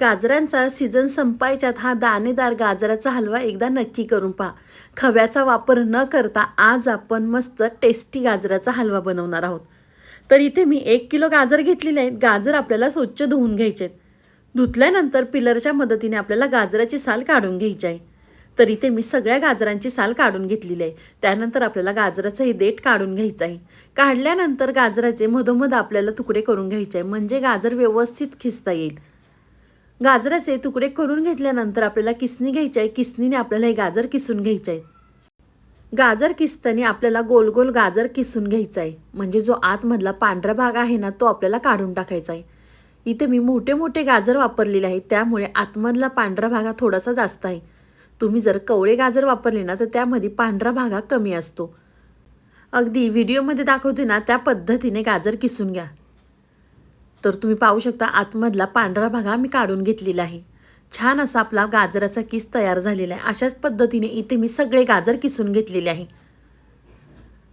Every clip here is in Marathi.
गाजरांचा सीझन संपायच्यात हा दाणेदार गाजराचा हलवा एकदा नक्की करून पहा. खव्याचा वापर न करता आज आपण मस्त टेस्टी गाजराचा हलवा बनवणार आहोत. तर इथे मी एक किलो गाजर घेतलेले आहेत. गाजर आपल्याला स्वच्छ धुवून घ्यायचे आहेत. धुतल्यानंतर पिलरच्या मदतीने आपल्याला गाजराची साल काढून घ्यायची आहे. तर इथे मी सगळ्या गाजरांची साल काढून घेतलेली आहे. त्यानंतर आपल्याला गाजराचं हे देठ काढून घ्यायचं आहे. काढल्यानंतर गाजराचे मधोमध आपल्याला तुकडे करून घ्यायचे आहे. म्हणजे गाजर व्यवस्थित खिसता येईल. गाजराचे तुकडे करून घेतल्यानंतर आपल्याला किसणी घ्यायची आहे. किसणीने आपल्याला हे गाजर किसून घ्यायचे आहे गाजर किसताना आपल्याला गोल गोल गाजर किसून घ्यायचा आहे. म्हणजे जो आतमधला पांढरा भाग आहे ना तो आपल्याला काढून टाकायचा आहे. इथे मी मोठे मोठे गाजर वापरलेले आहेत. त्यामुळे आतमधला पांढरा भाग हा थोडासा जास्त आहे. तुम्ही जर कवळे गाजर वापरले ना तर त्यामध्ये पांढरा भाग हा कमी असतो. अगदी व्हिडिओमध्ये दाखवते ना त्या पद्धतीने गाजर किसून घ्या. तर तुम्ही पाहू शकता आतमधला पांढरा भाग मी काढून घेतलेला आहे. छान असा आपला गाजराचा किस तयार झालेला आहे. अशाच पद्धतीने इथे मी सगळे गाजर किसून घेतलेले आहे.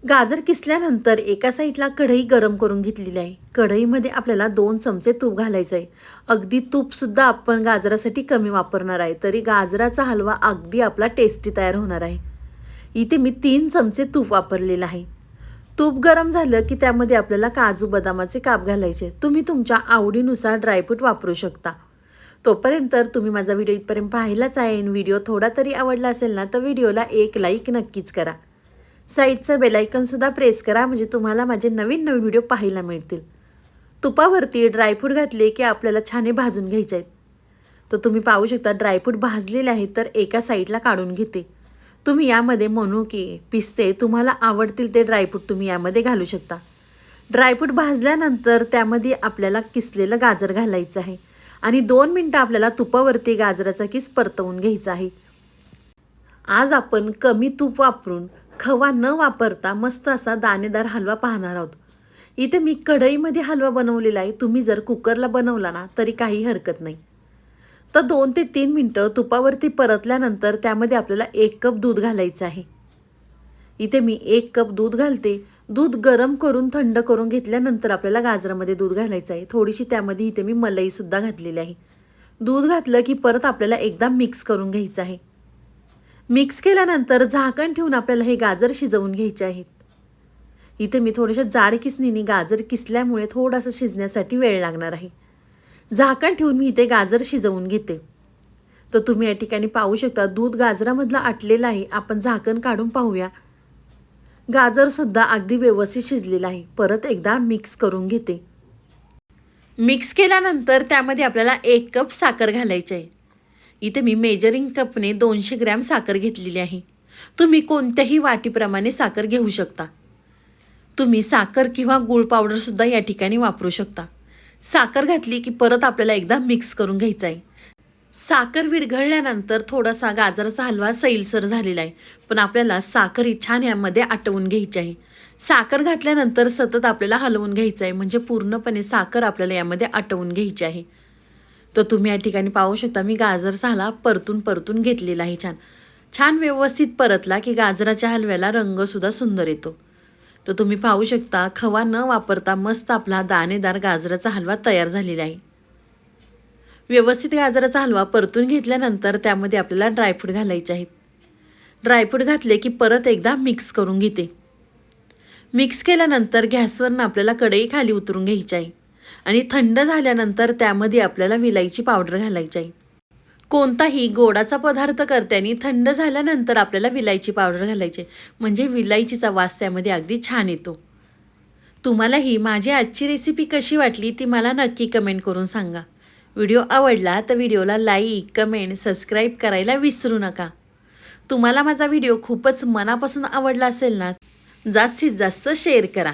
गाजर किसल्यानंतर एका साईडला कढई गरम करून घेतलेली आहे. कढईमध्ये आपल्याला दोन चमचे तूप घालायचं आहे. अगदी तूपसुद्धा आपण गाजरासाठी कमी वापरणार आहे तरी गाजराचा हलवा अगदी आपला टेस्टी तयार होणार आहे. इथे मी तीन चमचे तूप वापरलेलं आहे. तूप गरम झालं की त्यामध्ये आपल्याला काजू बदामाचे काप घालायचे. तुम्ही तुमच्या आवडीनुसार ड्रायफ्रूट वापरू शकता. तोपर्यंत तुम्ही माझा व्हिडिओ इथपर्यंत पाहिलाच आहे आणि व्हिडिओ थोडा तरी आवडला असेल ना तर व्हिडिओला एक लाईक नक्कीच करा. साईडचं बेलायकनसुद्धा प्रेस करा म्हणजे तुम्हाला माझे नवीन नवीन व्हिडिओ पाहायला मिळतील. तुपावरती ड्रायफ्रूट घातले की आपल्याला छाने भाजून घ्यायचे आहेत. तर तुम्ही पाहू शकता ड्रायफ्रूट भाजलेले आहेत तर एका साईडला काढून घेते. तुम्ही यामध्ये मनुके पिस्ते तुम्हाला आवडतील ते ड्रायफ्रूट तुम्ही यामध्ये घालू शकता. ड्रायफ्रूट भाजल्यानंतर त्यामध्ये आपल्याला किसलेलं गाजर घालायचं आहे. आणि दोन मिनटं आपल्याला तुपावरती गाजराचा किस परतवून घ्यायचा आहे. आज आपण कमी तूप वापरून खवा न वापरता मस्त असा दाणेदार हलवा पाहणार आहोत. इथे मी कढईमध्ये हलवा बनवलेला आहे. तुम्ही जर कुकरला बनवला ना तरी काही हरकत नाही. तर दोन ते तीन मिनटं तुपावरती परतल्यानंतर त्यामध्ये आपल्याला एक कप दूध घालायचं आहे. इथे मी एक कप दूध घालते. दूध गरम करून थंड करून घेतल्यानंतर आपल्याला गाजरामध्ये दूध घालायचं आहे. थोडीशी त्यामध्ये इथे मी मलईसुद्धा घातलेली आहे. दूध घातलं की परत आपल्याला एकदा मिक्स करून घ्यायचं आहे. मिक्स केल्यानंतर झाकण ठेवून आपल्याला हे गाजर शिजवून घ्यायचे आहेत. इथे मी थोड्याशा जाड किसणीने गाजर किसल्यामुळे थोडासा शिजण्यासाठी वेळ लागणार आहे. झाकण ठेवून मी इथे गाजर शिजवून घेते. तर तुम्ही या ठिकाणी पाहू शकता दूध गाजरामधलं आटलेलं आहे आपण झाकण काढून पाहूया. गाजरसुद्धा अगदी व्यवस्थित शिजलेलं आहे परत एकदा मिक्स करून घेते. मिक्स केल्यानंतर त्यामध्ये आपल्याला एक कप साखर घालायची आहे. इथे मी मेजरिंग कपने दोनशे ग्रॅम साखर घेतलेली आहे. तुम्ही कोणत्याही वाटीप्रमाणे साखर घेऊ शकता. तुम्ही साखर किंवा गूळ पावडरसुद्धा या ठिकाणी वापरू शकता. साखर घातली की परत आपल्याला एकदा मिक्स करून घ्यायचं आहे. साखर विरघळल्यानंतर थोडासा गाजराचा हलवा सैलसर झालेला आहे. पण आपल्याला साखर ही छान यामध्ये आटवून घ्यायची आहे. साखर घातल्यानंतर सतत आपल्याला हलवून घ्यायचं आहे. म्हणजे पूर्णपणे साखर आपल्याला यामध्ये आटवून घ्यायची आहे. तर तुम्ही या ठिकाणी पाहू शकता मी गाजरचा हलवा परतून परतून घेतलेला आहे छान. छान व्यवस्थित परतला की गाजराच्या हलव्याला रंगसुद्धा सुंदर येतो. तर तुम्ही पाहू शकता खवा न वापरता मस्त आपला दाणेदार गाजराचा हलवा तयार झालेला आहे. व्यवस्थित गाजराचा हलवा परतून घेतल्यानंतर त्यामध्ये आपल्याला ड्रायफ्रूट घालायचे आहेत. ड्रायफ्रूट घातले की परत एकदा मिक्स करून घेते. मिक्स केल्यानंतर गॅसवरनं आपल्याला कढई खाली उतरून घ्यायची आहे. आणि थंड झाल्यानंतर त्यामध्ये आपल्याला विलायची पावडर घालायची आहे. कोणताही गोडाचा पदार्थ करताना थंड झाल्यानंतर आपल्याला विलायची पावडर घालायची. म्हणजे विलायचीचा वास त्यामध्ये अगदी छान येतो. तुम्हालाही माझी आजची रेसिपी कशी वाटली ती मला नक्की कमेंट करून सांगा. व्हिडिओ आवडला तर व्हिडिओला लाईक कमेंट सबस्क्राईब करायला विसरू नका. तुम्हाला माझा व्हिडिओ खूपच मनापासून आवडला असेल ना जास्तीत जास्त शेअर करा.